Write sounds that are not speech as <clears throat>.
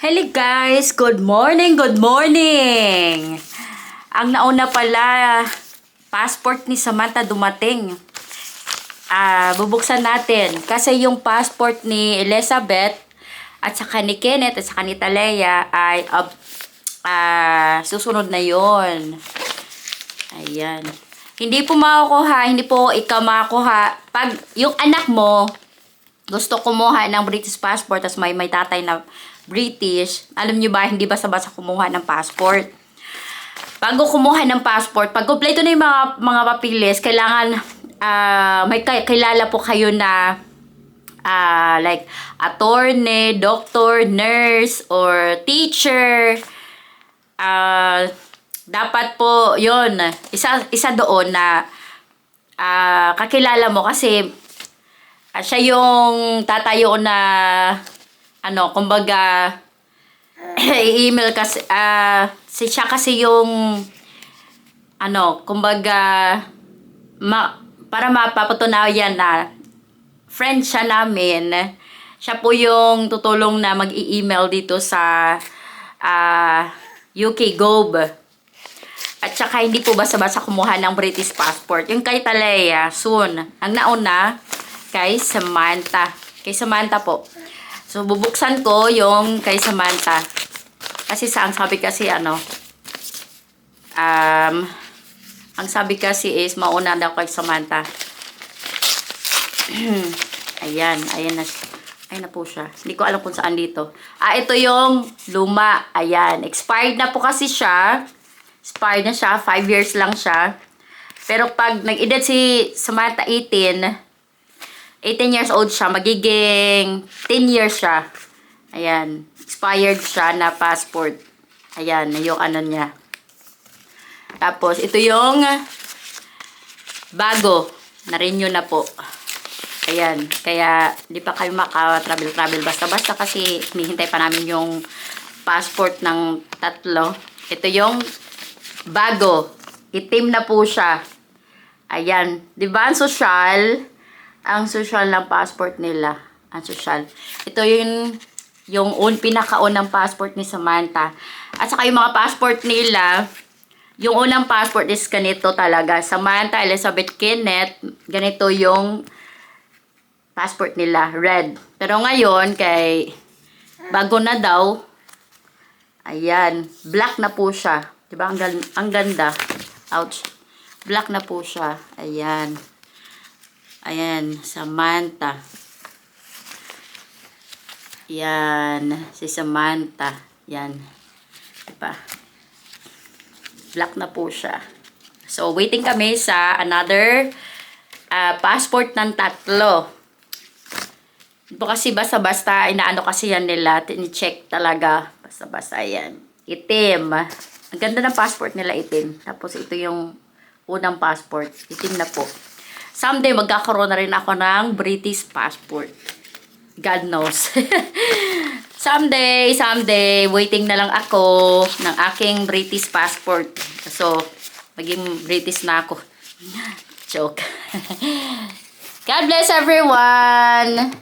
Hello guys! Good morning! Good morning! Ang nauna pala, passport ni Samantha dumating. Ah, bubuksan natin. Kasi yung passport ni Elizabeth at saka ni Kenneth at saka ni Talea ay ab- ah, susunod na yon. Ayan. Hindi po makukuha, hindi po ikaw makukuha. Pag yung anak mo, gusto kumuha ng British passport, tas may, may tatay na British, alam nyo ba, hindi basta-basta kumuha ng passport. Bago kumuha ng passport, pag kumpleto na yung mga, mga papilis, kailangan ah, may kilala po kayo na ah, like attorney, doctor, nurse, or teacher. Ah, dapat po yon isa isa doon na ah, kakilala mo kasi ah, siya yung tatayo na ano kumbaga <clears throat> i-email kasi ah si siya kasi yung ano kumbaga ma, para mapapatunayan na friend siya namin siya po yung tutulong na mag-i-email dito sa ah, UK Gov at saka hindi po basta-basta kumuha ng British passport. Yung kay Talea, soon. Ang nauna, kay Samantha. Kay Samantha po. So, bubuksan ko yung kay Samantha. Kasi saan sabi kasi ano, um, ang sabi kasi is mauna daw kay Samantha. <clears throat> ayan, ayan na. Ayan na po siya. Hindi ko alam kung saan dito. Ah, ito yung luma. Ayan. Expired na po kasi siya. Expired na siya. 5 years lang siya. Pero pag nag-edad si Samantha 18, 18 years old siya, magiging 10 years siya. Ayan. Expired siya na passport. Ayan, yung ano niya. Tapos, ito yung bago. Na-renew na po. Ayan. Kaya, di pa kayo maka-travel-travel basta-basta kasi hinihintay pa namin yung passport ng tatlo. Ito yung bago. Itim na po siya. Ayan. Di ba ang social? Ang social ng passport nila. Ang social. Ito yung yung un, pinakaunang passport ni Samantha. At saka yung mga passport nila, yung unang passport is ganito talaga. Samantha, Elizabeth Kenneth, ganito yung passport nila, red. Pero ngayon, kay bago na daw, ayan, black na po siya. Diba? Ang, ang ganda. Ouch. Black na po siya. Ayan. Ayan, Samantha. Yan, si Samantha. Yan. Diba? Black na po siya. So, waiting kami sa another ah, passport ng tatlo. Ito kasi basta-basta, inaano kasi yan nila, tini-check talaga. Basta-basta yan. Itim. Ang ganda ng passport nila, itim. Tapos ito yung unang passport. Itim na po. Someday, magkakaroon na rin ako ng British passport. God knows. <laughs> someday, someday, waiting na lang ako ng aking British passport. So, maging British na ako. <laughs> Joke. <laughs> God bless everyone!